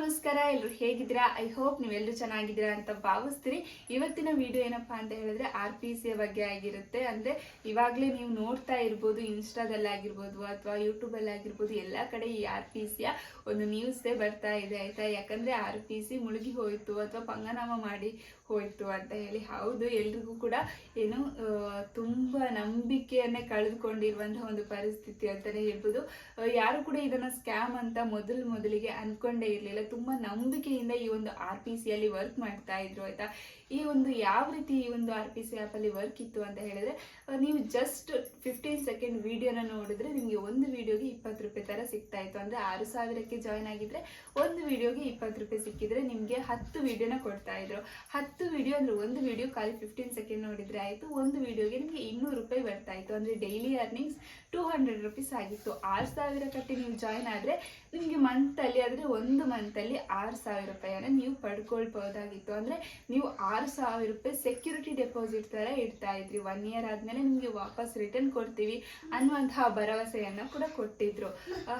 ನಮಸ್ಕಾರ ಎಲ್ಲರೂ ಹೇಗಿದ್ದೀರಾ? ಐ ಹೋಪ್ ನೀವೆಲ್ಲರೂ ಚೆನ್ನಾಗಿದ್ದೀರಾ ಅಂತ ಭಾವಿಸ್ತೀರಿ ಇವತ್ತಿನ ವಿಡಿಯೋ ಏನಪ್ಪಾ ಅಂತ ಹೇಳಿದ್ರೆ ಆರ್ ಪಿ ಸಿ ಬಗ್ಗೆ ಆಗಿರುತ್ತೆ. ಅಂದ್ರೆ ಇವಾಗಲೇ ನೀವು ನೋಡ್ತಾ ಇರ್ಬೋದು ಇನ್ಸ್ಟಾದಲ್ಲಿ ಆಗಿರ್ಬೋದು ಅಥವಾ ಯೂಟ್ಯೂಬಲ್ಲಿ ಆಗಿರ್ಬೋದು ಎಲ್ಲ ಕಡೆ ಈ ಆರ್ ಪಿ ಸಿಯ ಒಂದು ನ್ಯೂಸೇ ಬರ್ತಾ ಇದೆ ಆಯಿತಾ? ಯಾಕಂದ್ರೆ ಆರ್ ಪಿ ಸಿ ಮುಳುಗಿ ಹೋಯಿತು ಅಥವಾ ಪಂಗನಾಮ ಮಾಡಿ ಹೋಯ್ತು ಅಂತ ಹೇಳಿ. ಹೌದು ಎಲ್ರಿಗೂ ಕೂಡ ಏನು ಆ, ತುಂಬಾ ನಂಬಿಕೆಯನ್ನೇ ಕಳೆದುಕೊಂಡಿರುವಂತಹ ಒಂದು ಪರಿಸ್ಥಿತಿ ಅಂತಾನೆ ಹೇಳ್ಬೋದು. ಯಾರು ಕೂಡ ಇದನ್ನ ಸ್ಕ್ಯಾಮ್ ಅಂತ ಮೊದಲು ಮೊದಲಿಗೆ ಅನ್ಕೊಂಡೇ ಇರಲಿಲ್ಲ. ತುಂಬಾ ನಂಬಿಕೆಯಿಂದ ಈ ಒಂದು ಆರ್ ಪಿ ಸಿ ಅಲ್ಲಿ ವರ್ಕ್ ಮಾಡ್ತಾ ಇದ್ರು ಆಯ್ತಾ? ಈ ಒಂದು ಯಾವ ರೀತಿ ಈ ಒಂದು ಆರ್ ಪಿ ಸಿ ಆ್ಯಪ್ ಅಲ್ಲಿ ವರ್ಕ್ ಇತ್ತು ಅಂತ ಹೇಳಿದ್ರೆ ನೀವು ಜಸ್ಟ್ ಫಿಫ್ಟೀನ್ ಸೆಕೆಂಡ್ ವಿಡಿಯೋನ ನೋಡಿದ್ರೆ ನಿಮಗೆ ಒಂದು ವಿಡಿಯೋಗೆ ಇಪ್ಪತ್ತು ರೂಪಾಯಿ ತರ ಸಿಗ್ತಾ ಇತ್ತು. ಅಂದ್ರೆ ಆರು ಸಾವಿರಕ್ಕೆ ಜಾಯ್ನ್ ಆಗಿದ್ರೆ ಒಂದು ವಿಡಿಯೋಗೆ ಇಪ್ಪತ್ತು ರೂಪಾಯಿ ಸಿಕ್ಕಿದ್ರೆ ನಿಮಗೆ ಹತ್ತು ವಿಡಿಯೋನ ಕೊಡ್ತಾ ಇದ್ರು. ಹತ್ತು ವಿಡಿಯೋ ಅಂದ್ರೆ ಒಂದು ವಿಡಿಯೋ ಖಾಲಿ ಫಿಫ್ಟೀನ್ ಸೆಕೆಂಡ್ ನೋಡಿದ್ರೆ ಆಯ್ತು. ಒಂದು ವಿಡಿಯೋಗೆ ನಿಮಗೆ ಇನ್ನೂರು ರೂಪಾಯಿ ಬರ್ತಾ ಇತ್ತು ಅಂದ್ರೆ daily earnings two hundred rupees ಆಗಿತ್ತು. ಆರು ಸಾವಿರ ಕಟ್ಟಿ ನೀವು ಜಾಯ್ನ್ ಆದ್ರೆ ನಿಮಗೆ ಮಂತಲ್ಲಿ ಆದ್ರೆ ಒಂದು ಮಂತಲ್ಲಿ ಆರು ಸಾವಿರ ರೂಪಾಯಿಯನ್ನ ನೀವು ಪಡ್ಕೊಳ್ಬಹುದಾಗಿತ್ತು. ಅಂದ್ರೆ ನೀವು ಆರು ಸಾವಿರ ರೂಪಾಯಿ ಸೆಕ್ಯೂರಿಟಿ ಡೆಪಾಸಿಟ್ ತರ ಇಡ್ತಾ ಇದ್ರಿ. ಒನ್ ಇಯರ್ ಆದ್ಮೇಲೆ ನಿಮಗೆ ವಾಪಸ್ ರಿಟರ್ನ್ ಕೊಡ್ತೀವಿ ಅನ್ನುವಂತಹ ಭರವಸೆಯನ್ನ ಕೂಡ ಕೊಟ್ಟಿದ್ರು.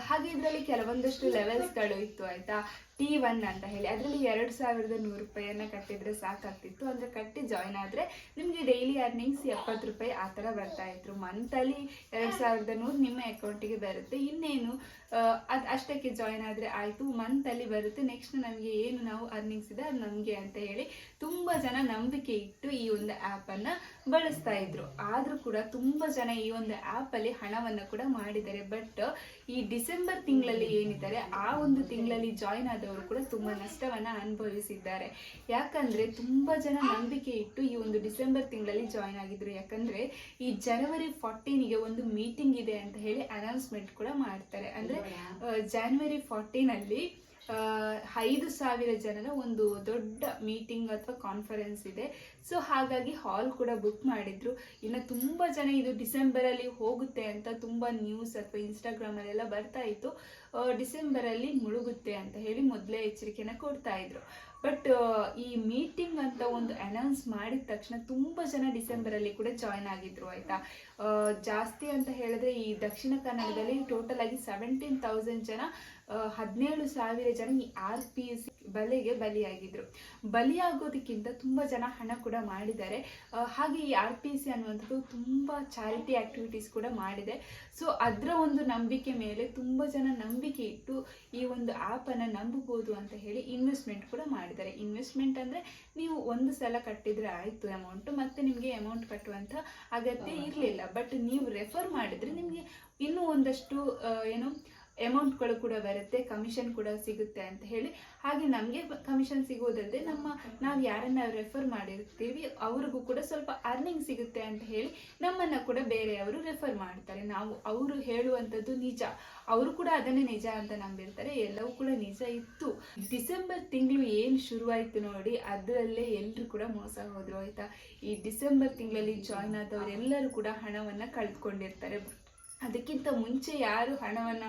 ಹಾಗೆ ಇದರಲ್ಲಿ ಕೆಲವೊಂದಷ್ಟು ಲೆವೆಲ್ಸ್ಗಳು ಇತ್ತು, ಆಯ್ತಾ? ಟಿ ಒನ್ ಅಂತ ಹೇಳಿ. ಅದರಲ್ಲಿ ಎರಡು ಸಾವಿರದ ನೂರು ರೂಪಾಯಿಯನ್ನು ಕಟ್ಟಿದರೆ ಸಾಕಾಗ್ತಿತ್ತು. ಅಂದರೆ ಕಟ್ಟಿ ಜಾಯ್ನ್ ಆದರೆ ನಿಮಗೆ ಡೈಲಿ ಅರ್ನಿಂಗ್ಸ್ ಎಪ್ಪತ್ತು ರೂಪಾಯಿ ಆ ಥರ ಬರ್ತಾಯಿದ್ರು ಮಂತಲ್ಲಿ ಎರಡು ಸಾವಿರದ ನೂರು ನಿಮ್ಮ ಅಕೌಂಟಿಗೆ ಬರುತ್ತೆ. ಇನ್ನೇನು ಅದು ಅಷ್ಟಕ್ಕೆ ಜಾಯ್ನ್ ಆದರೆ ಆಯಿತು. ಮಂತಲ್ಲಿ ಬರುತ್ತೆ. ನೆಕ್ಸ್ಟ್ ನಮಗೆ ಏನು ನಾವು ಅರ್ನಿಂಗ್ಸ್ ಇದೆ ಅದು ನಮಗೆ ಅಂತ ಹೇಳಿ ತುಂಬ ಜನ ನಂಬಿಕೆ ಇಟ್ಟು ಈ ಒಂದು ಆ್ಯಪನ್ನು ಬಳಸ್ತಾ ಇದ್ರು. ಆದರೂ ಕೂಡ ತುಂಬ ಜನ ಈ ಒಂದು ಆ್ಯಪಲ್ಲಿ ಹಣವನ್ನು ಕೂಡ ಮಾಡಿದ್ದಾರೆ. ಬಟ್ ಈ ಡಿಸೆಂಬರ್ ತಿಂಗಳಲ್ಲಿ ಏನಿದ್ದಾರೆ, ಆ ಒಂದು ತಿಂಗಳಲ್ಲಿ ಜಾಯ್ನ್ ಆದವರು ಕೂಡ ತುಂಬ ನಷ್ಟವನ್ನು ಅನುಭವಿಸಿದ್ದಾರೆ. ಯಾಕಂದ್ರೆ ತುಂಬ ಜನ ನಂಬಿಕೆ ಇಟ್ಟು ಈ ಒಂದು ಡಿಸೆಂಬರ್ ತಿಂಗಳಲ್ಲಿ ಜಾಯ್ನ್ ಆಗಿದ್ರು. ಯಾಕಂದ್ರೆ ಈ ಜನವರಿ ಫಾರ್ಟೀನಿಗೆ ಒಂದು ಮೀಟಿಂಗ್ ಇದೆ ಅಂತ ಹೇಳಿ ಅನೌನ್ಸ್ಮೆಂಟ್ ಕೂಡ ಮಾಡ್ತಾರೆ. ಅಂದ್ರೆ ಜಾನ್ವರಿ ಫಾರ್ಟೀನಲ್ಲಿ ಐದು ಸಾವಿರ ಜನರ ಒಂದು ದೊಡ್ಡ ಮೀಟಿಂಗ್ ಅಥವಾ ಕಾನ್ಫರೆನ್ಸ್ ಇದೆ. ಸೊ ಹಾಗಾಗಿ ಹಾಲ್ ಕೂಡ ಬುಕ್ ಮಾಡಿದ್ರು. ಇನ್ನು ತುಂಬ ಜನ ಇದು ಡಿಸೆಂಬರ್ ಅಲ್ಲಿ ಹೋಗುತ್ತೆ ಅಂತ ತುಂಬ ನ್ಯೂಸ್ ಅಥವಾ ಇನ್ಸ್ಟಾಗ್ರಾಮಲ್ಲೆಲ್ಲ ಬರ್ತಾ ಇತ್ತು. ಆ, ಡಿಸೆಂಬರ್ ಅಲ್ಲಿ ಮುಳುಗುತ್ತೆ ಅಂತ ಹೇಳಿ ಮೊದಲೇ ಎಚ್ಚರಿಕೆನ ಕೊಡ್ತಾ ಇದ್ರು. ಬಟ್ ಈ ಮೀಟಿಂಗ್ ಅಂತ ಒಂದು ಅನೌನ್ಸ್ ಮಾಡಿದ ತಕ್ಷಣ ತುಂಬ ಜನ ಡಿಸೆಂಬರ್ ಅಲ್ಲಿ ಕೂಡ ಜಾಯ್ನ್ ಆಗಿದ್ರು ಆಯಿತಾ? ಜಾಸ್ತಿ ಅಂತ ಹೇಳಿದ್ರೆ ಈ ದಕ್ಷಿಣ ಕನ್ನಡದಲ್ಲಿ ಟೋಟಲ್ ಆಗಿ ಸೆವೆಂಟೀನ್ ತೌಸಂಡ್ ಜನ ಹದಿನೇಳು ಸಾವಿರ ಜನ ಈ ಆರ್ ಪಿ ಸಿ ಬಲೆಗೆ ಬಲಿಯಾಗಿದ್ರು. ಬಲಿಯಾಗೋದಕ್ಕಿಂತ ತುಂಬಾ ಜನ ಹಣ ಕೂಡ ಮಾಡಿದ್ದಾರೆ. ಹಾಗೆ ಈ ಆರ್ ಪಿ ಸಿ ಅನ್ನುವಂಥದ್ದು ತುಂಬಾ ಚಾರಿಟಿ ಆಕ್ಟಿವಿಟೀಸ್ ಕೂಡ ಮಾಡಿದೆ. ಸೊ, ಅದರ ಒಂದು ನಂಬಿಕೆ ಮೇಲೆ ತುಂಬಾ ಜನ ನಂಬಿಕೆ ಇಟ್ಟು ಈ ಒಂದು ಆ್ಯಪನ್ನು ನಂಬಬಹುದು ಅಂತ ಹೇಳಿ ಇನ್ವೆಸ್ಟ್ಮೆಂಟ್ ಕೂಡ ಮಾಡಿದ್ದಾರೆ. ಇನ್ವೆಸ್ಟ್ಮೆಂಟ್ ಅಂದ್ರೆ ನೀವು ಒಂದು ಸಲ ಕಟ್ಟಿದ್ರೆ ಆಯಿತು ಅಮೌಂಟ್ ಮತ್ತೆ ನಿಮಗೆ ಅಮೌಂಟ್ ಕಟ್ಟುವಂತ ಅಗತ್ಯ ಇರಲಿಲ್ಲ. ಬಟ್ ನೀವು ರೆಫರ್ ಮಾಡಿದ್ರೆ ನಿಮಗೆ ಇನ್ನೂ ಒಂದಷ್ಟು ಏನು ಅಮೌಂಟ್ಗಳು ಕೂಡ ಬರುತ್ತೆ ಕಮಿಷನ್ ಕೂಡ ಸಿಗುತ್ತೆ ಅಂತ ಹೇಳಿ. ಹಾಗೆ ನಮಗೆ ಕಮಿಷನ್ ಸಿಗೋದಲ್ಲದೆ ನಮ್ಮ ನಾವು ಯಾರನ್ನ ರೆಫರ್ ಮಾಡಿರ್ತೀವಿ, ಅವ್ರಿಗೂ ಕೂಡ ಸ್ವಲ್ಪ ಅರ್ನಿಂಗ್ ಸಿಗುತ್ತೆ ಅಂತ ಹೇಳಿ ನಮ್ಮನ್ನ ಕೂಡ ಬೇರೆಯವರು ರೆಫರ್ ಮಾಡ್ತಾರೆ. ನಾವು ಅವರು ಹೇಳುವಂಥದ್ದು ನಿಜ. ಅವರು ಕೂಡ ಅದನ್ನೇ ನಿಜ ಅಂತ ನಂಬಿರ್ತಾರೆ. ಎಲ್ಲವೂ ಕೂಡ ನಿಜ ಇತ್ತು. ಡಿಸೆಂಬರ್ ತಿಂಗಳು ಏನು ಶುರುವಾಯಿತು ನೋಡಿ, ಅದರಲ್ಲೇ ಎಲ್ಲರೂ ಕೂಡ ಮೋಸ ಹೋದ್ರು, ಆಯ್ತಾ? ಈ ಡಿಸೆಂಬರ್ ತಿಂಗಳಲ್ಲಿ ಜಾಯ್ನ್ ಆದವರೆಲ್ಲರೂ ಕೂಡ ಹಣವನ್ನ ಕಳೆದುಕೊಂಡಿರ್ತಾರೆ ಅದಕ್ಕಿಂತ ಮುಂಚೆ ಯಾರು ಹಣವನ್ನ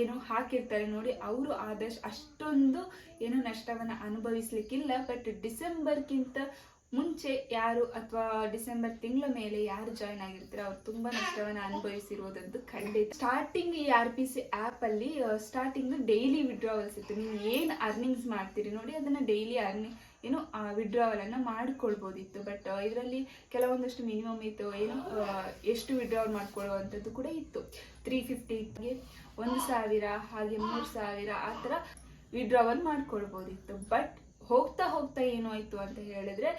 ಏನು ಹಾಕಿರ್ತಾರೆ ನೋಡಿ, ಅವರು ಆದಷ್ಟು ಅಷ್ಟೊಂದು ಏನು ನಷ್ಟವನ್ನು ಅನುಭವಿಸ್ಲಿಕ್ಕಿಲ್ಲ. ಬಟ್ ಡಿಸೆಂಬರ್ಗಿಂತ ಮುಂಚೆ ಯಾರು ಅಥವಾ ಡಿಸೆಂಬರ್ ತಿಂಗಳ ಮೇಲೆ ಯಾರು ಜಾಯ್ನ್ ಆಗಿರ್ತಾರೆ ಅವ್ರು ತುಂಬಾ ನಷ್ಟವನ್ನು ಅನುಭವಿಸಿರುವುದಂತೂ ಖಂಡಿತ. ಸ್ಟಾರ್ಟಿಂಗ್ ಈ ಆರ್ ಪಿ ಸಿ ಆ್ಯಪ್ ಅಲ್ಲಿ ಸ್ಟಾರ್ಟಿಂಗ್ ಡೈಲಿ ವಿಡ್ರಾವಲ್ಸ್ ಇತ್ತು. ನೀವು ಏನು ಅರ್ನಿಂಗ್ಸ್ ಮಾಡ್ತೀರಿ ನೋಡಿ, ಅದನ್ನ ಡೈಲಿ ಅರ್ನಿಂಗ್ ಏನು ವಿಡ್ರಾವಲ್ ಅನ್ನ ಮಾಡ್ಕೊಳ್ಬೋದಿತ್ತು. ಬಟ್ ಇದರಲ್ಲಿ ಕೆಲವೊಂದಷ್ಟು ಮಿನಿಮಮ್ ಇತ್ತು, ಏನು ಎಷ್ಟು ವಿಡ್ರಾವಲ್ ಮಾಡ್ಕೊಳ್ಳುವಂಥದ್ದು ಕೂಡ ಇತ್ತು. ತ್ರೀ ಫಿಫ್ಟಿಗೆ ಒಂದು ಸಾವಿರ, ಹಾಗೆ ಮೂರು ಸಾವಿರ ಆ ಥರ ವಿಡ್ರಾವಲ್ ಮಾಡ್ಕೊಳ್ಬೋದಿತ್ತು. ಬಟ್ ಹೋಗ್ತಾ ಹೋಗ್ತಾ ಏನು ಆಯ್ತು ಅಂತ ಹೇಳಿದ್ರೆ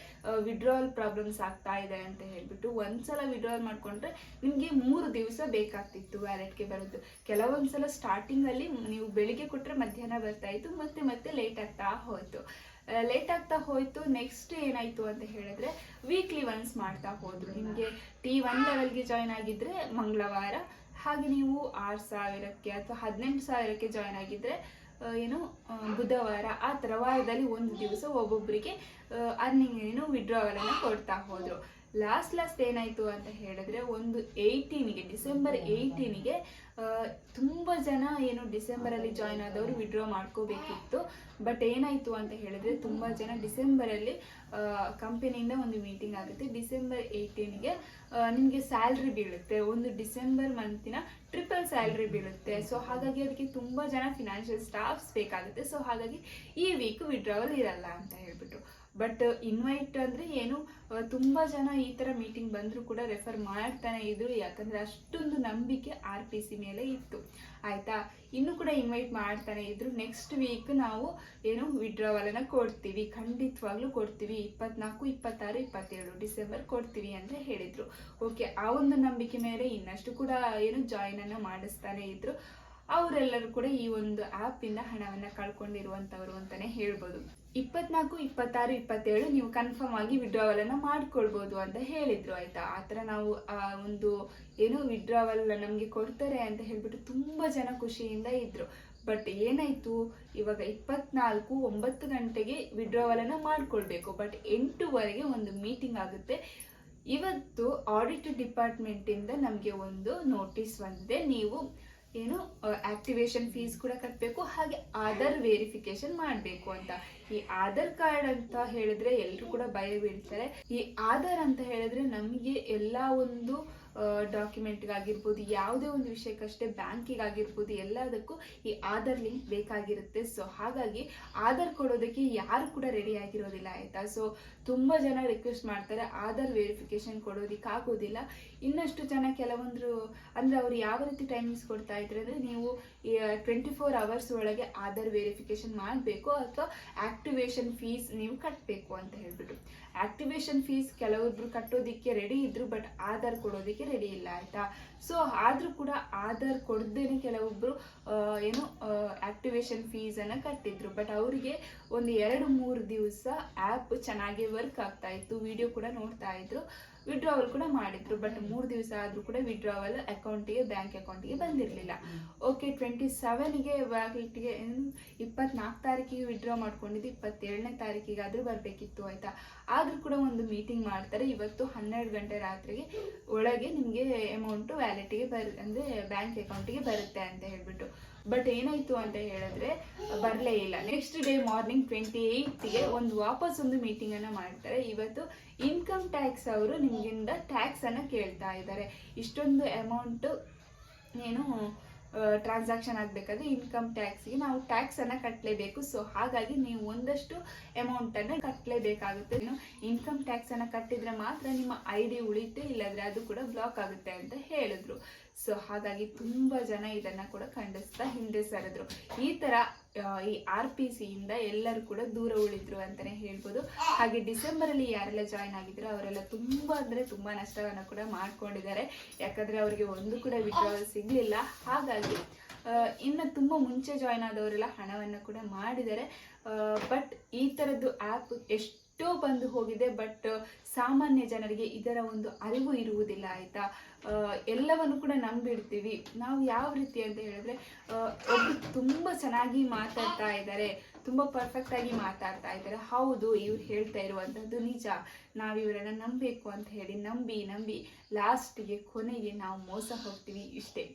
ವಿಡ್ರಾವಲ್ ಪ್ರಾಬ್ಲಮ್ಸ್ ಆಗ್ತಾ ಇದೆ ಅಂತ ಹೇಳ್ಬಿಟ್ಟು ಒಂದ್ಸಲ ವಿಡ್ರಾವಲ್ ಮಾಡ್ಕೊಂಡ್ರೆ ನಿಮಗೆ ಮೂರು ದಿವಸ ಬೇಕಾಗ್ತಿತ್ತು ವ್ಯಾಲೆಟ್ಗೆ ಬರೋದು. ಕೆಲವೊಂದ್ಸಲ ಸ್ಟಾರ್ಟಿಂಗ್ ಅಲ್ಲಿ ನೀವು ಬೆಳಿಗ್ಗೆ ಕೊಟ್ಟರೆ ಮಧ್ಯಾಹ್ನ ಬರ್ತಾ ಇತ್ತು, ಮತ್ತೆ ಮತ್ತೆ ಲೇಟ್ ಆಗ್ತಾ ಹೋಯಿತು. ಲೇಟ್ ಆಗ್ತಾ ಹೋಯಿತು ನೆಕ್ಸ್ಟ್ ಏನಾಯ್ತು ಅಂತ ಹೇಳಿದ್ರೆ ವೀಕ್ಲಿ ಒನ್ಸ್ ಮಾಡ್ತಾ ಹೋದ್ರು. ನಿಮಗೆ ಟಿ ಒನ್ ಲೆವೆಲ್ಗೆ ಜಾಯ್ನ್ ಆಗಿದ್ರೆ ಮಂಗಳವಾರ ಹಾಗೆ ನೀವು ಆರು ಸಾವಿರಕ್ಕೆ ಅಥವಾ ಹದಿನೆಂಟು ಸಾವಿರಕ್ಕೆ ಜಾಯ್ನ್ ಆಗಿದ್ರೆ ಏನು ಬುಧವಾರ ಆ ಥರ ವಾರದಲ್ಲಿ ಒಂದು ದಿವಸ ಒಬ್ಬೊಬ್ಬರಿಗೆ ಅರ್ನಿಂಗ್ ಏನು ವಿಡ್ರಾವಲನ್ನು ಕೊಡ್ತಾ ಹೋದ್ರು. ಲಾಸ್ಟ್ ಲಾಸ್ಟ್ ಏನಾಯಿತು ಅಂತ ಹೇಳಿದ್ರೆ ಒಂದು ಏಯ್ಟೀನಿಗೆ ಡಿಸೆಂಬರ್ ಏಯ್ಟೀನಿಗೆ ತುಂಬ ಜನ ಏನು ಡಿಸೆಂಬರಲ್ಲಿ ಜಾಯ್ನ್ ಆದವರು ವಿಡ್ರಾ ಮಾಡ್ಕೋಬೇಕಿತ್ತು. ಬಟ್ ಏನಾಯಿತು ಅಂತ ಹೇಳಿದ್ರೆ ತುಂಬ ಜನ ಡಿಸೆಂಬರಲ್ಲಿ ಕಂಪನಿಯಿಂದ ಒಂದು ಮೀಟಿಂಗ್ ಆಗುತ್ತೆ. ಡಿಸೆಂಬರ್ ಏಯ್ಟೀನ್ಗೆ ನಿಮಗೆ ಸ್ಯಾಲ್ರಿ ಬೀಳುತ್ತೆ. ಒಂದು ಡಿಸೆಂಬರ್ ಮಂತಿನ ಟ್ರಿಪಲ್ ಸ್ಯಾಲ್ರಿ ಬೀಳುತ್ತೆ. ಸೊ ಹಾಗಾಗಿ ಅದಕ್ಕೆ ತುಂಬ ಜನ ಫಿನಾನ್ಷಿಯಲ್ ಸ್ಟಾಫ್ಸ್ ಬೇಕಾಗುತ್ತೆ. ಸೊ ಹಾಗಾಗಿ ಈ ವೀಕ್ ವಿಡ್ರಾವಲ್ ಇರಲ್ಲ ಅಂತ ಹೇಳ್ಬಿಟ್ಟು. ಬಟ್ ಇನ್ವೈಟ್ ಅಂದರೆ ಏನು ತುಂಬಾ ಜನ ಈ ಥರ ಮೀಟಿಂಗ್ ಬಂದರೂ ಕೂಡ ರೆಫರ್ ಮಾಡ್ತಾನೆ ಇದ್ರು, ಯಾಕಂದರೆ ಅಷ್ಟೊಂದು ನಂಬಿಕೆ ಆರ್ ಪಿ ಸಿ ಮೇಲೆ ಇತ್ತು. ಆಯಿತಾ? ಇನ್ನೂ ಕೂಡ ಇನ್ವೈಟ್ ಮಾಡ್ತಾನೆ ಇದ್ರು. ನೆಕ್ಸ್ಟ್ ವೀಕ್ ನಾವು ಏನು ವಿಡ್ರಾವಲನ್ನು ಕೊಡ್ತೀವಿ. ಖಂಡಿತವಾಗ್ಲೂ ಕೊಡ್ತೀವಿ. ಇಪ್ಪತ್ನಾಲ್ಕು, ಇಪ್ಪತ್ತಾರು ಇಪ್ಪತ್ತೇಳು ಡಿಸೆಂಬರ್ ಕೊಡ್ತೀವಿ ಅಂತ ಹೇಳಿದರು. ಓಕೆ ಆ ಒಂದು ನಂಬಿಕೆ ಮೇಲೆ ಇನ್ನಷ್ಟು ಕೂಡ ಏನು ಜಾಯಿನನ್ನು ಮಾಡಿಸ್ತಾನೆ ಇದ್ರು. ಅವರೆಲ್ಲರೂ ಕೂಡ ಈ ಒಂದು ಆ್ಯಪಿಂದ ಹಣವನ್ನು ಕಳ್ಕೊಂಡಿರುವಂಥವ್ರು ಅಂತಲೇ ಹೇಳ್ಬೋದು. ಇಪ್ಪತ್ನಾಲ್ಕು, ಇಪ್ಪತ್ತಾರು, ಇಪ್ಪತ್ತೇಳು ನೀವು ಕನ್ಫರ್ಮ್ ಆಗಿ ವಿಡ್ರಾವಲನ್ನು ಮಾಡ್ಕೊಳ್ಬೋದು ಅಂತ ಹೇಳಿದ್ರು, ಆಯ್ತಾ? ಆ ಥರ ನಾವು ಒಂದು ಏನು ವಿಡ್ರಾವಲ್ ನಮಗೆ ಕೊಡ್ತಾರೆ ಅಂತ ಹೇಳ್ಬಿಟ್ಟು ತುಂಬ ಜನ ಖುಷಿಯಿಂದ ಇದ್ರು. ಬಟ್ ಏನಾಯ್ತು? ಇವಾಗ ಇಪ್ಪತ್ನಾಲ್ಕು, ಒಂಬತ್ತು ಗಂಟೆಗೆ ವಿಡ್ರಾವಲನ್ನು ಮಾಡ್ಕೊಳ್ಬೇಕು. ಬಟ್ ಎಂಟುವರೆಗೆ ಒಂದು ಮೀಟಿಂಗ್ ಆಗುತ್ತೆ. ಇವತ್ತು ಆಡಿಟ್ ಡಿಪಾರ್ಟ್ಮೆಂಟಿಂದ ನಮಗೆ ಒಂದು ನೋಟಿಸ್ ಬಂದಿದೆ. ನೀವು ಏನು ಆಕ್ಟಿವೇಶನ್ ಫೀಸ್ ಕೂಡ ಕಟ್ಟಬೇಕು ಹಾಗೆ ಆಧಾರ್ ವೆರಿಫಿಕೇಶನ್ ಮಾಡಬೇಕು ಅಂತ. ಈ ಆಧಾರ್ ಕಾರ್ಡ್ ಅಂತ ಹೇಳಿದ್ರೆ ಎಲ್ಲರೂ ಕೂಡ ಭಯ ಬೀಳ್ತಾರೆ ಈ ಆಧಾರ್ ಅಂತ ಹೇಳಿದ್ರೆ ನಮಗೆ ಎಲ್ಲ ಒಂದು ಡಾಕ್ಯುಮೆಂಟ್ಗಾಗಿರ್ಬೋದು ಯಾವುದೇ ಒಂದು ವಿಷಯಕ್ಕಷ್ಟೇ ಬ್ಯಾಂಕಿಗಾಗಿರ್ಬೋದು ಎಲ್ಲದಕ್ಕೂ ಈ ಆಧಾರ್ ಲಿಂಕ್ ಬೇಕಾಗಿರುತ್ತೆ. ಸೊ ಹಾಗಾಗಿ ಆಧಾರ್ ಕೊಡೋದಕ್ಕೆ ಯಾರು ಕೂಡ ರೆಡಿ ಆಗಿರೋದಿಲ್ಲ, ಆಯಿತಾ? ಸೊ ತುಂಬ ಜನ ರಿಕ್ವೆಸ್ಟ್ ಮಾಡ್ತಾರೆ ಆಧಾರ್ ವೆರಿಫಿಕೇಶನ್ ಕೊಡೋದಕ್ಕೆ ಆಗೋದಿಲ್ಲ ಇನ್ನಷ್ಟು ಜನ ಕೆಲವೊಂದು ಅಂದರೆ ಅವರು ಯಾವ ರೀತಿ ಟೈಮಿಂಗ್ಸ್ ಕೊಡ್ತಾ ಇದ್ರೆ, ಅಂದರೆ ನೀವು ಟ್ವೆಂಟಿ ಫೋರ್ ಅವರ್ಸ್ ಒಳಗೆ ಆಧಾರ್ ವೆರಿಫಿಕೇಶನ್ ಮಾಡಬೇಕು, ಅಥವಾ ಆಕ್ಟಿವೇಶನ್ ಫೀಸ್ ನೀವು ಕಟ್ಟಬೇಕು ಅಂತ ಹೇಳ್ಬಿಟ್ಟು. ಆಕ್ಟಿವೇಶನ್ ಫೀಸ್ ಕೆಲವೊಬ್ರು ಕಟ್ಟೋದಿಕ್ಕೆ ರೆಡಿ ಇದ್ರು ಬಟ್ ಆಧಾರ್ ಕೊಡೋದಕ್ಕೆ ರೆಡಿ ಇಲ್ಲ ಆಯ್ತಾ? ಸೊ ಆದರೂ ಕೂಡ ಆಧಾರ್ ಕೊಡ್ದೇನೆ ಕೆಲವೊಬ್ಬರು ಏನು ಆಕ್ಟಿವೇಶನ್ ಫೀಸನ್ನು ಕಟ್ಟಿದ್ರು. ಬಟ್ ಅವರಿಗೆ ಒಂದು ಎರಡು, ಮೂರು ದಿವಸ ಆ್ಯಪ್ ಚೆನ್ನಾಗಿ ವರ್ಕ್ ಆಗ್ತಾ ಇತ್ತು. ವಿಡಿಯೋ ಕೂಡ ನೋಡ್ತಾ ಇದ್ರು. ವಿಡ್ರಾವಲ್ ಕೂಡ ಮಾಡಿದ್ರು. ಬಟ್ ಮೂರು ದಿವಸ ಆದರೂ ಕೂಡ ವಿಡ್ರಾವಲ್ ಅಕೌಂಟಿಗೆ ಬ್ಯಾಂಕ್ ಅಕೌಂಟಿಗೆ ಬಂದಿರಲಿಲ್ಲ. ಓಕೆ ಟ್ವೆಂಟಿ ಸೆವೆನ್ಗೆ ವ್ಯಾಲಿಟಿಗೆ ಇಪ್ಪತ್ನಾಲ್ಕು ತಾರೀಕಿಗೆ ವಿಡ್ರಾ ಮಾಡ್ಕೊಂಡಿದ್ದು, ಇಪ್ಪತ್ತೇಳನೇ ತಾರೀಕಿಗಾದರೂ ಬರಬೇಕಿತ್ತು, ಆಯಿತಾ? ಆದರೂ ಕೂಡ ಒಂದು ಮೀಟಿಂಗ್ ಮಾಡ್ತಾರೆ. ಇವತ್ತು ಹನ್ನೆರಡು ಗಂಟೆ ರಾತ್ರಿಗೆ ಒಳಗೆ ನಿಮಗೆ ಅಮೌಂಟು ವ್ಯಾಲೆಟಿಗೆ ಬರ್, ಅಂದರೆ ಬ್ಯಾಂಕ್ ಅಕೌಂಟಿಗೆ ಬರುತ್ತೆ ಅಂತ ಹೇಳ್ಬಿಟ್ಟು. ಬಟ್ ಏನಾಯ್ತು ಅಂತ ಹೇಳಿದ್ರೆ, ಬರಲೇ ಇಲ್ಲ. ನೆಕ್ಸ್ಟ್ ಡೇ ಮಾರ್ನಿಂಗ್ ಟ್ವೆಂಟಿ ಏಯ್ಟ್ಗೆ ಒಂದು ವಾಪಸ್ ಒಂದು ಮೀಟಿಂಗನ್ನು ಮಾಡ್ತಾರೆ. ಇವತ್ತು ಇನ್ಕಮ್ ಟ್ಯಾಕ್ಸ್ ಅವರು ನಿಮಗಿಂದ ಟ್ಯಾಕ್ಸನ್ನು ಕೇಳ್ತಾ ಇದ್ದಾರೆ. ಇಷ್ಟೊಂದು ಅಮೌಂಟು ಏನು ಟ್ರಾನ್ಸಾಕ್ಷನ್ ಆಗಬೇಕಾದ್ರೆ ಇನ್ಕಮ್ ಟ್ಯಾಕ್ಸ್ಗೆ ನಾವು ಟ್ಯಾಕ್ಸನ್ನು ಕಟ್ಟಲೇಬೇಕು ಸೊ ಹಾಗಾಗಿ ನೀವು ಒಂದಷ್ಟು ಅಮೌಂಟನ್ನು ಕಟ್ಟಲೇಬೇಕಾಗುತ್ತೆ ಇನ್ನು ಇನ್ಕಮ್ ಟ್ಯಾಕ್ಸನ್ನು ಕಟ್ಟಿದ್ರೆ ಮಾತ್ರ ನಿಮ್ಮ ಐ ಡಿ ಉಳಿಯುತ್ತೆ, ಇಲ್ಲದ್ರೆ ಅದು ಕೂಡ ಬ್ಲಾಕ್ ಆಗುತ್ತೆ ಅಂತ ಹೇಳಿದ್ರು. ಸೊ ಹಾಗಾಗಿ ತುಂಬ ಜನ ಇದನ್ನು ಕೂಡ ಖಂಡಿಸ್ತಾ ಹಿಂದೆ ಸರಿದ್ರು. ಈ ಥರ ಈ ಆರ್ ಪಿ ಸಿಯಿಂದ ಎಲ್ಲರೂ ಕೂಡ ದೂರ ಉಳಿದ್ರು ಅಂತಲೇ ಹೇಳ್ಬೋದು. ಹಾಗೆ ಡಿಸೆಂಬರಲ್ಲಿ ಯಾರೆಲ್ಲ ಜಾಯ್ನ್ ಆಗಿದ್ರು, ಅವರೆಲ್ಲ ತುಂಬ ಅಂದರೆ ತುಂಬ ನಷ್ಟವನ್ನು ಕೂಡ ಮಾಡ್ಕೊಂಡಿದ್ದಾರೆ. ಯಾಕಂದರೆ ಅವರಿಗೆ ಒಂದು ಕೂಡ ವಿಡ್ರಾವಲ್ ಸಿಗಲಿಲ್ಲ. ಹಾಗಾಗಿ ಇನ್ನು ತುಂಬ ಮುಂಚೆ ಜಾಯ್ನ್ ಆದವರೆಲ್ಲ ಹಣವನ್ನು ಕೂಡ ಮಾಡಿದ್ದಾರೆ. ಬಟ್ ಈ ಥರದ್ದು ಆ್ಯಪ್ ಎಷ್ಟೋ ಬಂದು ಹೋಗಿದೆ, ಬಟ್ ಸಾಮಾನ್ಯ ಜನರಿಗೆ ಇದರ ಒಂದು ಅರಿವು ಇರುವುದಿಲ್ಲ, ಆಯಿತಾ? ಎಲ್ಲವನ್ನು ಕೂಡ ನಂಬಿಡ್ತೀವಿ ನಾವು ಯಾವ ರೀತಿ ಅಂತ ಹೇಳಿದ್ರೆ ಒಬ್ಬರು ತುಂಬ ಚೆನ್ನಾಗಿ ಮಾತಾಡ್ತಾ ಇದ್ದಾರೆ, ತುಂಬ ಪರ್ಫೆಕ್ಟ್ ಆಗಿ ಮಾತಾಡ್ತಾ ಇದ್ದಾರೆ. ಹೌದು, ಇವ್ರು ಹೇಳ್ತಾ ಇರುವಂಥದ್ದು ನಿಜ. ನಾವು ಇವರನ್ನು ನಂಬಬೇಕು ಅಂತ ಹೇಳಿ ನಂಬಿ ನಂಬಿ ಲಾಸ್ಟಿಗೆ ಕೊನೆಗೆ ನಾವು ಮೋಸ ಹೋಗ್ತೀವಿ ಇಷ್ಟೇ.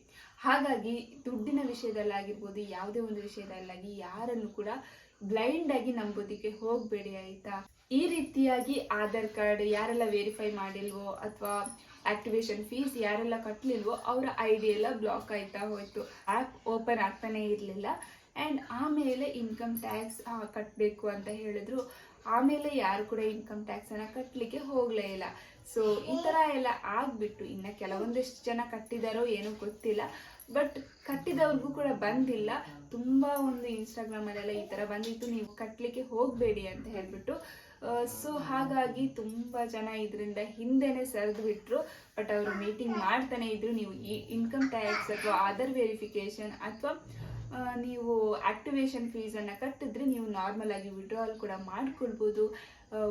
ಹಾಗಾಗಿ ದುಡ್ಡಿನ ವಿಷಯದಲ್ಲಾಗಿರ್ಬೋದು, ಯಾವುದೇ ಒಂದು ವಿಷಯದಲ್ಲಾಗಿ ಯಾರನ್ನು ಕೂಡ ಬ್ಲೈಂಡ್ ಆಗಿ ನಂಬೋದಕ್ಕೆ ಹೋಗಬೇಡಿ, ಆಯ್ತಾ? ಈ ರೀತಿಯಾಗಿ ಆಧಾರ್ ಕಾರ್ಡ್ ಯಾರೆಲ್ಲ ವೆರಿಫೈ ಮಾಡಿಲ್ವೋ ಅಥವಾ ಆಕ್ಟಿವೇಶನ್ ಫೀಸ್ ಯಾರೆಲ್ಲ ಕಟ್ಟಲಿಲ್ವೋ ಅವರ ಐ ಡಿ ಎಲ್ಲ ಬ್ಲಾಕ್ ಆಯ್ತಾ ಹೋಯ್ತು. ಆ್ಯಪ್ ಓಪನ್ ಆಗ್ತಾನೆ ಇರಲಿಲ್ಲ. ಆ್ಯಂಡ್ ಆಮೇಲೆ ಇನ್ಕಮ್ ಟ್ಯಾಕ್ಸ್ ಕಟ್ಟಬೇಕು ಅಂತ ಹೇಳಿದ್ರು. ಆಮೇಲೆ ಯಾರು ಕೂಡ ಇನ್ಕಮ್ ಟ್ಯಾಕ್ಸನ್ನು ಕಟ್ಟಲಿಕ್ಕೆ ಹೋಗಲೇ ಇಲ್ಲ. ಸೊ ಈ ಥರ ಎಲ್ಲ ಆಗಿಬಿಟ್ಟು ಇನ್ನು ಕೆಲವೊಂದಿಷ್ಟು ಜನ ಕಟ್ಟಿದಾರೋ ಏನೂ ಗೊತ್ತಿಲ್ಲ. ಬಟ್ ಕಟ್ಟಿದವ್ರಿಗೂ ಕೂಡ ಬಂದಿಲ್ಲ. ತುಂಬ ಒಂದು ಇನ್ಸ್ಟಾಗ್ರಾಮಲ್ಲೆಲ್ಲ ಈ ಥರ ಬಂದಿತ್ತು. ನೀವು ಕಟ್ಟಲಿಕ್ಕೆ ಹೋಗಬೇಡಿ ಅಂತ ಹೇಳ್ಬಿಟ್ಟು ಸೊ ಹಾಗಾಗಿ ತುಂಬ ಜನ ಇದರಿಂದ ಹಿಂದೆನೆ ಸರಿದು ಬಿಟ್ಟರು ಬಟ್ ಅವರು ಮೀಟಿಂಗ್ ಮಾಡ್ತಾನೆ ಇದ್ರು. ನೀವು ಈ ಇನ್ಕಮ್ ಟ್ಯಾಕ್ಸ್ ಅಥವಾ ಆಧಾರ್ ವೆರಿಫಿಕೇಶನ್ ಅಥವಾ ನೀವು ಆಕ್ಟಿವೇಶನ್ ಫೀಸನ್ನು ಕಟ್ಟಿದ್ರೆ ನೀವು ನಾರ್ಮಲ್ ಆಗಿ ವಿಡ್ರಾವಲ್ ಕೂಡ ಮಾಡ್ಕೊಳ್ಬೋದು.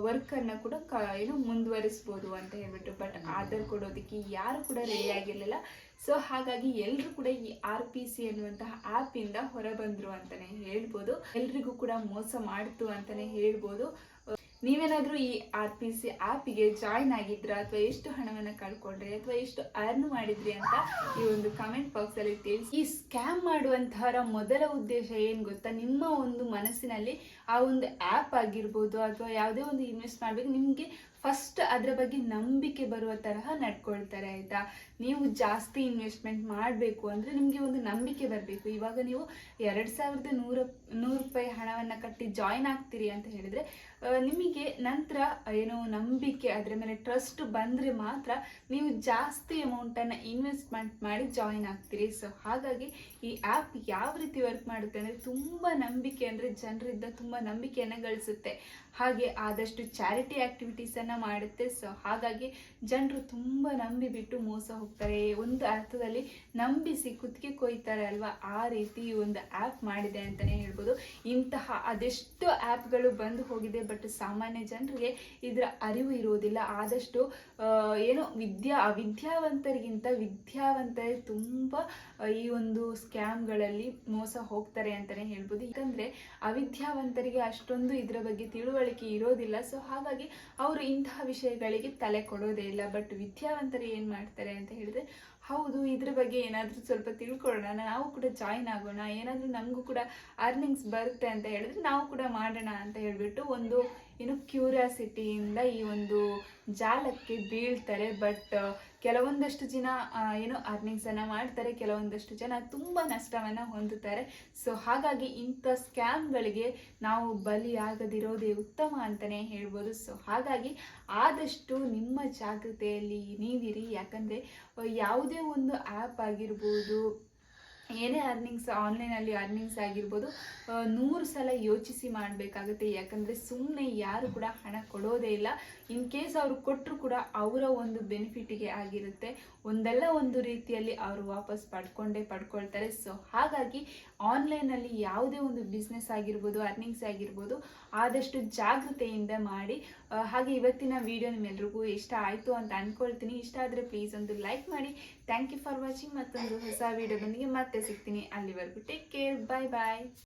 ವರ್ಕನ್ನು ಕೂಡ ಕ, ಏನು ಮುಂದುವರಿಸ್ಬೋದು ಅಂತ ಹೇಳ್ಬಿಟ್ಟು ಬಟ್ ಆಧಾರ್ ಕೊಡೋದಕ್ಕೆ ಯಾರು ಕೂಡ ರೆಡಿ ಆಗಿರಲಿಲ್ಲ. ಸೊ ಹಾಗಾಗಿ ಎಲ್ಲರೂ ಕೂಡ ಈ ಆರ್ ಪಿ ಸಿ ಅನ್ನುವಂತಹ ಆ್ಯಪಿಂದ ಹೊರಬಂದರು ಅಂತಲೇ ಹೇಳ್ಬೋದು. ಎಲ್ರಿಗೂ ಕೂಡ ಮೋಸ ಮಾಡ್ತು ಅಂತಲೇ ಹೇಳ್ಬೋದು. ನೀವೇನಾದ್ರೂ ಈ ಆರ್ ಪಿ ಸಿ ಆ್ಯಪಿಗೆ ಜಾಯ್ನ್ ಆಗಿದ್ರಾ ಅಥವಾ ಎಷ್ಟು ಹಣವನ್ನು ಕಳ್ಕೊಂಡ್ರಿ ಅಥವಾ ಎಷ್ಟು ಅರ್ನ್ ಮಾಡಿದ್ರಿ ಅಂತ ಈ ಒಂದು ಕಮೆಂಟ್ ಬಾಕ್ಸ್ ಅಲ್ಲಿ ತಿಳಿಸಿ. ಈ ಸ್ಕ್ಯಾಮ್ ಮಾಡುವಂತಹರ ಮೊದಲ ಉದ್ದೇಶ ಏನು ಗೊತ್ತಾ? ನಿಮ್ಮ ಒಂದು ಮನಸ್ಸಿನಲ್ಲಿ ಆ ಒಂದು ಆ್ಯಪ್ ಆಗಿರ್ಬೋದು ಅಥವಾ ಯಾವುದೇ ಒಂದು ಇನ್ವೆಸ್ಟ್ ಮಾಡ್ಬೇಕು, ನಿಮಗೆ ಫಸ್ಟ್ ಅದರ ಬಗ್ಗೆ ನಂಬಿಕೆ ಬರುವ ತರಹ ನಡ್ಕೊಳ್ತಾರೆ, ಆಯ್ತಾ? ನೀವು ಜಾಸ್ತಿ ಇನ್ವೆಸ್ಟ್ಮೆಂಟ್ ಮಾಡಬೇಕು ಅಂದರೆ ನಿಮಗೆ ಒಂದು ನಂಬಿಕೆ ಬರಬೇಕು. ಇವಾಗ ನೀವು ಎರಡು ಸಾವಿರದ ನೂರ, ನೂರು ರೂಪಾಯಿ ಹಣವನ್ನು ಕಟ್ಟಿ ಜಾಯ್ನ್ ಆಗ್ತೀರಿ ಅಂತ ಹೇಳಿದರೆ ನಿಮಗೆ ನಂತರ ಏನೋ ನಂಬಿಕೆ, ಅದರ ಮೇಲೆ ಟ್ರಸ್ಟ್ ಬಂದರೆ ಮಾತ್ರ ನೀವು ಜಾಸ್ತಿ ಅಮೌಂಟನ್ನು ಇನ್ವೆಸ್ಟ್ಮೆಂಟ್ ಮಾಡಿ ಜಾಯಿನ್ ಆಗ್ತೀರಿ. ಸೊ ಹಾಗಾಗಿ ಈ ಆ್ಯಪ್ ಯಾವ ರೀತಿ ವರ್ಕ್ ಮಾಡುತ್ತೆ ಅಂದರೆ ತುಂಬ ನಂಬಿಕೆ ಅಂದರೆ ಜನರಿಂದ ತುಂಬ ನಂಬಿಕೆಯನ್ನು ಗಳಿಸುತ್ತೆ. ಹಾಗೆ ಆದಷ್ಟು ಚಾರಿಟಿ ಆ್ಯಕ್ಟಿವಿಟೀಸನ್ನು ಮಾಡುತ್ತೆ. ಸೊ ಹಾಗಾಗಿ ಜನರು ತುಂಬ ನಂಬಿಬಿಟ್ಟು ಮೋಸ ಹೋಗ್ತಾರೆ ಒಂದು ಅರ್ಥದಲ್ಲಿ ನಂಬಿಸಿ ಕುತ್ತಿಗೆ ಕೊಯ್ತಾರೆ ಅಲ್ವಾ? ಆ ರೀತಿ ಒಂದು ಆ್ಯಪ್ ಮಾಡಿದೆ ಅಂತಲೇ ಹೇಳ್ಬೋದು. ಇಂತಹ ಅದೆಷ್ಟು ಆ್ಯಪ್ಗಳು ಬಂದು ಹೋಗಿದೆ ಬಟ್ ಸಾಮಾನ್ಯ ಜನರಿಗೆ ಇದರ ಅರಿವು ಇರುವುದಿಲ್ಲ ಆದಷ್ಟು ಏನು ವಿದ್ಯಾ ಅವಿದ್ಯಾವಂತರಿಗಿಂತ ವಿದ್ಯಾವಂತರೇ ತುಂಬ ಈ ಒಂದು ಸ್ಕ್ಯಾಮ್ಗಳಲ್ಲಿ ಮೋಸ ಹೋಗ್ತಾರೆ ಅಂತಲೇ ಹೇಳ್ಬೋದು. ಯಾಕಂದರೆ ಅವಿದ್ಯಾವಂತರಿಗೆ ಅಷ್ಟೊಂದು ಇದರ ಬಗ್ಗೆ ತಿಳುವಳಿಕೆ ಇರೋದಿಲ್ಲ. ಸೊ ಹಾಗಾಗಿ ಅವರು ಇಂತಹ ವಿಷಯಗಳಿಗೆ ತಲೆ ಕೊಡೋದೇ ಇಲ್ಲ. ಬಟ್ ವಿದ್ಯಾವಂತರು ಏನು ಮಾಡ್ತಾರೆ ಅಂತ ಹೇಳಿದ್ರೆ ಹೌದು, ಇದ್ರ ಬಗ್ಗೆ ಏನಾದರೂ ಸ್ವಲ್ಪ ತಿಳ್ಕೊಳ್ಳೋಣ, ನಾವು ಕೂಡ ಜಾಯಿನ್ ಆಗೋಣ, ಏನಾದರೂ ನಮಗೂ ಕೂಡ ಅರ್ನಿಂಗ್ಸ್ ಬರುತ್ತೆ ಅಂತ ಹೇಳಿದ್ರೆ ನಾವು ಕೂಡ ಮಾಡೋಣ ಅಂತ ಹೇಳಿಬಿಟ್ಟು ಒಂದು ಏನು ಕ್ಯೂರಿಯಾಸಿಟಿಯಿಂದ ಈ ಒಂದು ಜಾಲಕ್ಕೆ ಬೀಳ್ತಾರೆ, ಬಟ್ ಕೆಲವೊಂದಷ್ಟು ಜನ ಏನು ಅರ್ನಿಂಗ್ಸನ್ನು ಮಾಡ್ತಾರೆ, ಕೆಲವೊಂದಷ್ಟು ಜನ ತುಂಬ ನಷ್ಟವನ್ನು ಹೊಂದುತ್ತಾರೆ. ಸೊ ಹಾಗಾಗಿ ಇಂಥ ಸ್ಕ್ಯಾಮ್ಗಳಿಗೆ ನಾವು ಬಲಿಯಾಗದಿರೋದೇ ಉತ್ತಮ ಅಂತಲೇ ಹೇಳ್ಬೋದು. ಸೊ ಹಾಗಾಗಿ ಆದಷ್ಟು ನಿಮ್ಮ ಜಾಗೃತೆಯಲ್ಲಿ ನೀವಿರಿ. ಯಾಕಂದರೆ ಯಾವುದೇ ಒಂದು ಆ್ಯಪ್ ಆಗಿರ್ಬೋದು ಏನೇ ಅರ್ನಿಂಗ್ಸ್ ಆನ್ಲೈನಲ್ಲಿ ಅರ್ನಿಂಗ್ಸ್ ಆಗಿರ್ಬೋದು ನೂರು ಸಲ ಯೋಚಿಸಿ ಮಾಡಬೇಕಾಗುತ್ತೆ. ಯಾಕಂದರೆ ಸುಮ್ಮನೆ ಯಾರು ಕೂಡ ಹಣ ಕೊಡೋದೇ ಇಲ್ಲ. ಇನ್ ಕೇಸ್ ಅವರು ಕೊಟ್ಟರು ಕೂಡ ಅವರ ಒಂದು ಬೆನಿಫಿಟಿಗೆ ಆಗಿರುತ್ತೆ. ಒಂದಲ್ಲ ಒಂದು ರೀತಿಯಲ್ಲಿ ಅವರು ವಾಪಸ್ ಪಡ್ಕೊಂಡೇ ಪಡ್ಕೊಳ್ತಾರೆ. ಸೊ ಹಾಗಾಗಿ ಆನ್ಲೈನಲ್ಲಿ ಯಾವುದೇ ಒಂದು ಬಿಸ್ನೆಸ್ ಆಗಿರ್ಬೋದು ಅರ್ನಿಂಗ್ಸ್ ಆಗಿರ್ಬೋದು, ಆದಷ್ಟು ಜಾಗೃತೆಯಿಂದ ಮಾಡಿ ಹಾಗೆ ಇವತ್ತಿನ ವಿಡಿಯೋ ನಿಮ್ಮೆಲ್ರಿಗೂ ಇಷ್ಟ ಆಯಿತು ಅಂತ ಅಂದ್ಕೊಳ್ತೀನಿ ಇಷ್ಟ ಆದರೆ ಪ್ಲೀಸ್ ಒಂದು ಲೈಕ್ ಮಾಡಿ. ಥ್ಯಾಂಕ್ ಯು ಫಾರ್ ವಾಚಿಂಗ್ ಮತ್ತೊಂದು ಹೊಸ ವಿಡಿಯೋದೊಂದಿಗೆ ಮತ್ತೆ ಸಿಗ್ತೀನಿ. ಅಲ್ಲಿವರೆಗೂ ಟೇಕ್ ಕೇರ್ ಬಾಯ್ ಬಾಯ್